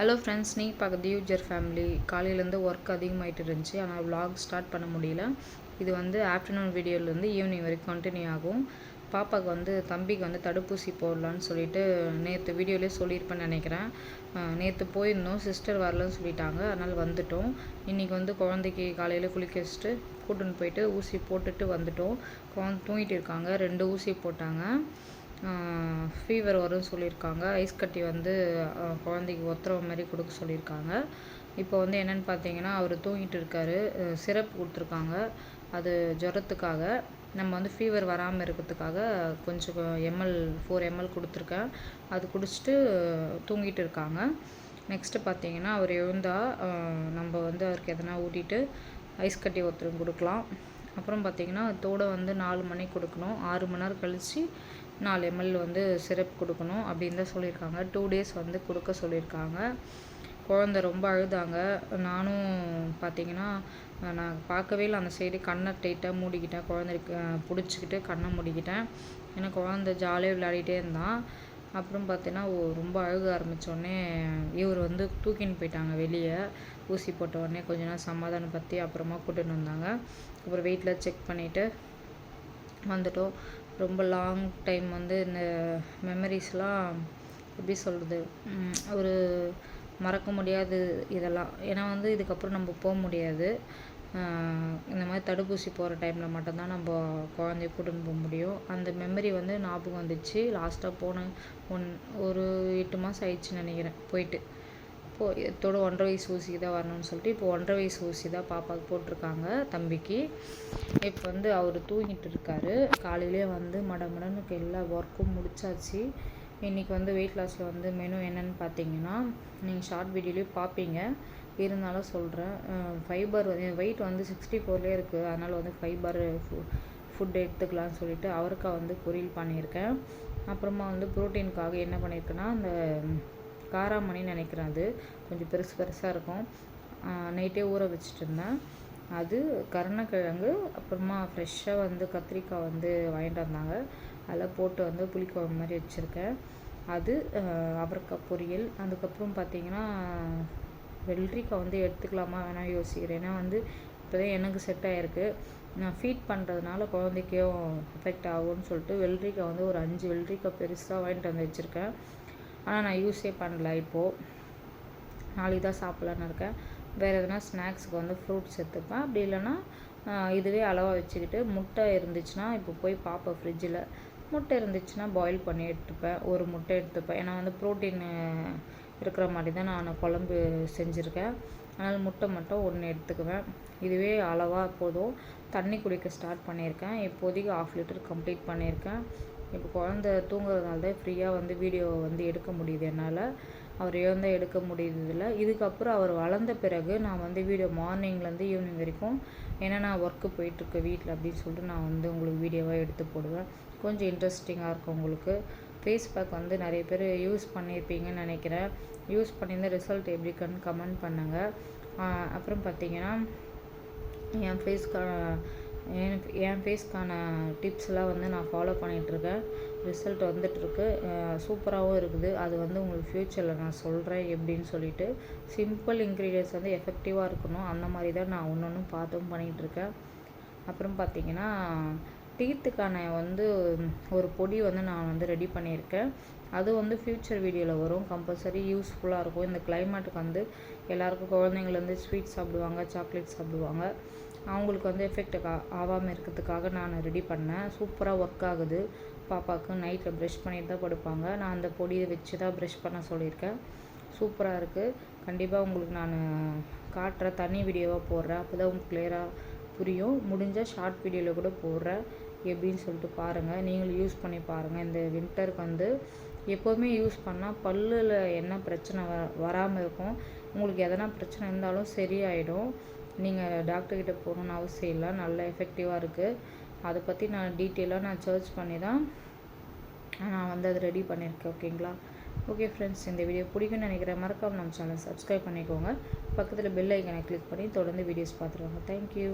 Hello friends நீ பார்க்குறது யூஜர் ஃபேமிலி காலையிலேருந்து ஒர்க் அதிகமாகிட்டு இருந்துச்சு ஆனால் விலாக் ஸ்டார்ட் பண்ண முடியல. இது வந்து ஆஃப்டர்நூன் வீடியோலேருந்து ஈவினிங் வரைக்கும் கண்டினியூ ஆகும். பாப்பாவுக்கு வந்து தம்பிக்கு வந்து தடுப்பூசி போடலான்னு சொல்லிட்டு நேற்று வீடியோலேயே சொல்லியிருப்பேன்னு நினைக்கிறேன். நேற்று போயிருந்தோம். சிஸ்டர் வரலன்னு சொல்லிட்டாங்க. அதனால் வந்துட்டோம். இன்றைக்கி வந்து குழந்தைக்கு காலையில் குளிக்க வச்சுட்டு கூட்டின்னு போயிட்டு ஊசி போட்டுட்டு வந்துட்டோம். குழந்தை தூங்கிட்டு இருக்காங்க. ரெண்டு ஊசி போட்டாங்க. ஃபீவர் வரும்னு சொல்லியிருக்காங்க. ஐஸ் கட்டி வந்து குழந்தைக்கு ஒத்துற மாதிரி கொடுக்க சொல்லியிருக்காங்க. இப்போ வந்து என்னென்னு பார்த்தீங்கன்னா அவர் தூங்கிட்டு இருக்காரு. சிரப் கொடுத்துருக்காங்க. அது ஜுரத்துக்காக. நம்ம வந்து ஃபீவர் வராமல் இருக்கிறதுக்காக கொஞ்சம் எம்எல் ஃபோர் எம்எல் கொடுத்துருக்கேன். அது குடிச்சிட்டு தூங்கிட்டு இருக்காங்க. நெக்ஸ்ட்டு பார்த்தீங்கன்னா அவர் எழுந்தால் நம்ம வந்து அவருக்கு எதனா ஊட்டிட்டு ஐஸ் கட்டி ஒருத்தரும் கொடுக்கலாம். அப்புறம் பார்த்தீங்கன்னா தோட வந்து நாலு மணிக்கு கொடுக்கணும். ஆறு மணி நேரம் கழித்து நாலு எம்எல் வந்து சிரப் கொடுக்கணும் அப்படின்னு தான் சொல்லியிருக்காங்க. டூ டேஸ் வந்து கொடுக்க சொல்லியிருக்காங்க. குழந்த ரொம்ப அழுதாங்க. நானும் பார்த்தீங்கன்னா நான் பார்க்கவே இல்லை. அந்த சைடு கண்ணை டைட்டாக மூடிக்கிட்டேன். குழந்தைக்கு பிடிச்சிக்கிட்டு கண்ணை மூடிக்கிட்டேன். ஏன்னா குழந்த ஜாலியாக விளையாடிட்டே இருந்தான். அப்புறம் பார்த்தீங்கன்னா ஓ- ரொம்ப அழுக ஆரம்பித்தோடனே இவர் வந்து தூக்கின்னு போயிட்டாங்க வெளியே. ஊசி போட்ட உடனே கொஞ்ச நேரம் பற்றி அப்புறமா கூட்டின்னு வந்தாங்க. அப்புறம் வெயிட்டில் செக் பண்ணிவிட்டு வந்துட்டோம். ரொம்ப லாங் டைம் வந்து இந்த மெமரிஸ்லாம் எப்படி சொல்கிறது ஒரு மறக்க முடியாது இதெல்லாம். ஏன்னா வந்து இதுக்கப்புறம் நம்ம போக முடியாது. இந்த மாதிரி தடுப்பூசி போகிற டைமில் மட்டும்தான் நம்ம குழந்தைய கூட்டின்னு போக முடியும். அந்த மெமரி வந்து ஞாபகம் வந்துச்சு. லாஸ்ட்டாக போன ஒன் ஒரு எட்டு மாதம் ஆயிடுச்சுன்னு நினைக்கிறேன். போயிட்டு. இப்போ எத்தோட ஒன்றரை வயசு ஊசி தான் வரணும்னு சொல்லிட்டு இப்போ ஒன்றரை வயசு ஊசி தான் பாப்பாவுக்கு போட்டிருக்காங்க தம்பிக்கு. இப்போ வந்து அவர் தூங்கிட்டு இருக்காரு. காலையிலே வந்து மடமடனுக்கு எல்லா ஒர்க்கும் முடிச்சாச்சு. இன்றைக்கி வந்து வெயிட் லாஸில் வந்து மெனு என்னன்னு பார்த்தீங்கன்னா நீங்கள் ஷார்ட் வீடியோலேயும் பார்ப்பீங்க. இருந்தாலும் சொல்கிறேன் ஃபைபர் வெயிட் வந்து சிக்ஸ்டி ஃபோர்லேயே இருக்குது அதனால் வந்து ஃபைபர் ஃபுட் எடுத்துக்கலாம்னு சொல்லிட்டு அவரைக்காய் வந்து பொரியல் பண்ணியிருக்கேன். அப்புறமா வந்து ப்ரோட்டீனுக்காக என்ன பண்ணியிருக்கேன்னா அந்த காராமணின்னு நினைக்கிறேன் அது. கொஞ்சம் பெருசு பெருசாக இருக்கும். நைட்டே ஊற வச்சுட்டு இருந்தேன். அது கருணக்கிழங்கு அப்புறமா ஃப்ரெஷ்ஷாக வந்து கத்திரிக்காய் வந்து வாங்கிட்டு வந்தாங்க. அதில் போட்டு வந்து புளிக்குழம்பு மாதிரி வச்சுருக்கேன். அது அவரைக்காய் பொரியல். அதுக்கப்புறம் பார்த்தீங்கன்னா வெள்ளரிக்காய் வந்து எடுத்துக்கலாமா வேணாம் யோசிக்கிறேன். ஏன்னா வந்து இப்போ தான் எனக்கு செட் ஆகிருக்கு நான் ஃபீட் பண்ணுறதுனால குழந்தைக்கும் எஃபெக்ட் ஆகும்னு சொல்லிட்டு வெள்ளரிக்காய் வந்து ஒரு அஞ்சு வெள்ளரிக்காய் பெருசாக வாங்கிட்டு வந்து வச்சுருக்கேன். ஆனால் நான் யூஸே பண்ணல இப்போது நாளைக்கு தான் சாப்பிட்லான்னு இருக்கேன். வேறு எதனா ஸ்நாக்ஸுக்கு வந்து ஃப்ரூட்ஸ் எடுத்துப்பேன். அப்படி இல்லைன்னா இதுவே அளவாக வச்சுக்கிட்டு முட்டை இருந்துச்சுன்னா இப்போ போய் பார்ப்பேன் ஃப்ரிட்ஜில் முட்டை இருந்துச்சுன்னா பாயில் பண்ணி எடுத்துப்பேன். ஒரு முட்டை எடுத்துப்பேன். ஏன்னா வந்து ப்ரோட்டீன் இருக்கிற மாதிரி தான் நான் குழம்பு செஞ்சுருக்கேன். அதனால் முட்டை மட்டும் ஒன்று எடுத்துக்குவேன். இதுவே அளவாக போதும். தண்ணி குடிக்க ஸ்டார்ட் பண்ணியிருக்கேன். இப்போதைக்கு ஆஃப் லிட்டர் கம்ப்ளீட் பண்ணியிருக்கேன். இப்போ குழந்த தூங்குறதுனால தான் ஃப்ரீயாக வந்து வீடியோ வந்து எடுக்க முடியுது என்னால். அவர் எழுந்தால் எடுக்க முடியுறதில்ல இதுக்கப்புறம் அவர் வளர்ந்த பிறகு நான் வந்து வீடியோ மார்னிங்லேருந்து ஈவினிங் வரைக்கும் ஏன்னா நான் ஒர்க்கு போயிட்டுருக்கேன் வீட்டில் அப்படின்னு சொல்லிட்டு நான் வந்து உங்களுக்கு வீடியோவாக எடுத்து போடுவேன். கொஞ்சம் இன்ட்ரெஸ்டிங்காக இருக்கும் உங்களுக்கு. ஃபேஸ் பேக் வந்து நிறைய பேர் யூஸ் பண்ணியிருப்பீங்கன்னு நினைக்கிறேன். யூஸ் பண்ணியிருந்த ரிசல்ட் எப்படி இருக்குன்னு கமெண்ட் பண்ணுங்கள் அப்புறம் பார்த்தீங்கன்னா என் ஃபேஸ்க்கான என் என் ஃபேஸ்க்கான டிப்ஸ்லாம் வந்து நான் ஃபாலோ பண்ணிகிட்ருக்கேன் ரிசல்ட் வந்துட்டுருக்கு சூப்பராகவும் இருக்குது. அது வந்து உங்களுக்கு ஃப்யூச்சரில் நான் சொல்கிறேன் எப்படின்னு சொல்லிட்டு சிம்பிள் இன்க்ரீடியன்ஸ் வந்து எஃபெக்டிவாக இருக்கணும். அந்த மாதிரி தான் நான் ஒன்று ஒன்றும் பார்த்தும் பண்ணிகிட்ருக்கேன் அப்புறம் பார்த்தீங்கன்னா டீத்துக்கான வந்து ஒரு பொடி வந்து நான் வந்து ரெடி பண்ணியிருக்கேன். அது வந்து ஃப்யூச்சர் வீடியோவில் வரும். கம்பல்சரி யூஸ்ஃபுல்லாக இருக்கும். இந்த கிளைமேட்டுக்கு வந்து எல்லாருக்கும் குழந்தைங்கள்லேருந்து ஸ்வீட் சாப்பிடுவாங்க சாக்லேட் சாப்பிடுவாங்க. அவங்களுக்கு வந்து எஃபெக்ட் ஆகாமல் இருக்கிறதுக்காக நான் ரெடி பண்ணேன். சூப்பராக ஒர்க் ஆகுது. பாப்பாவுக்கு நைட்டில் ப்ரெஷ் பண்ணிட்டு தான் படுப்பாங்க. நான் அந்த பொடியை வச்சு தான் ப்ரஷ் பண்ண சொல்லியிருக்கேன். சூப்பராக இருக்குது கண்டிப்பாக உங்களுக்கு நான் காட்டுறேன் தனி வீடியோவாக போடுறேன். அப்போ தான் உங்களுக்கு கிளியராக புரியும். முடிஞ்சால் ஷார்ட் வீடியோவில் கூட போடுறேன். எப்படின்னு சொல்லிட்டு பாருங்கள் நீங்களும் யூஸ் பண்ணி பாருங்கள் இந்த வின்டருக்கு வந்து எப்போவுமே யூஸ் பண்ணால் பல்லில் என்ன பிரச்சனை வ வராமல் இருக்கும். உங்களுக்கு எதனா பிரச்சனை இருந்தாலும் சரியாயிடும். நீங்கள் டாக்டர்கிட்ட போகணுன்னு அவசியம் இல்லை. நல்ல எஃபெக்டிவாக இருக்குது அதை பற்றி நான் டீட்டெயிலாக நான் சர்ச் பண்ணி தான் நான் வந்து அதை ரெடி பண்ணியிருக்கேன். ஓகேங்களா ஓகே ஃப்ரெண்ட்ஸ் இந்த வீடியோ பிடிக்கும்னு நினைக்கிறேன். மறக்காம நம்ம சேனல் சப்ஸ்கிரைப் பண்ணிக்கோங்க. பக்கத்தில் பெல் ஐக்கனை கிளிக் பண்ணி தொடர்ந்து வீடியோஸ் பார்த்துருவாங்க தேங்க்யூ